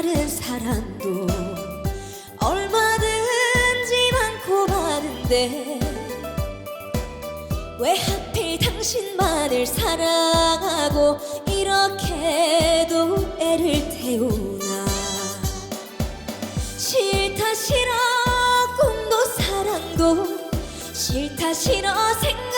다른 사람도 얼마든지 많고 많은데 왜 하필 당신만을 사랑하고 이렇게도 애를 태우나? 싫다 싫어 꿈도 사랑도 싫다 싫어 생각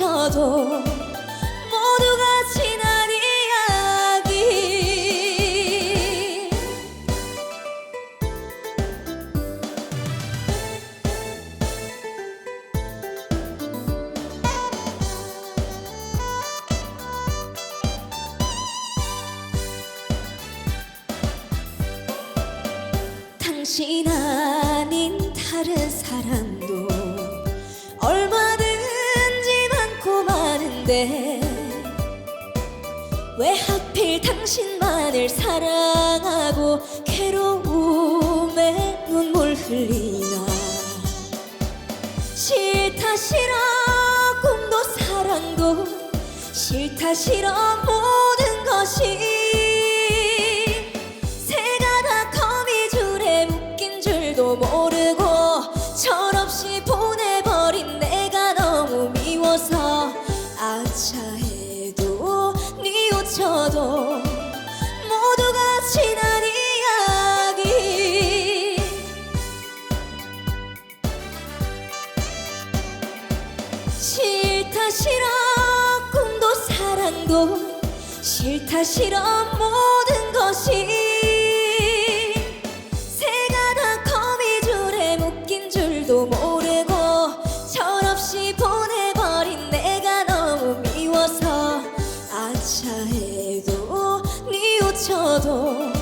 뉘우쳐도 모두가 지난 이야기. 당신 아닌 다른 사람 많은데 왜 하필 당신만을 사랑하고 괴로움에 눈물 흘리나? 싫다 싫어 꿈도 사랑도 싫다 싫어 모든 것이 싫다 싫어 꿈도 사랑도 싫다 싫어 모든 것이 새가 다 거미 줄에 묶인 줄도 모르고 철없이 보내버린 내가 너무 미워서 아차해도 뉘우쳐도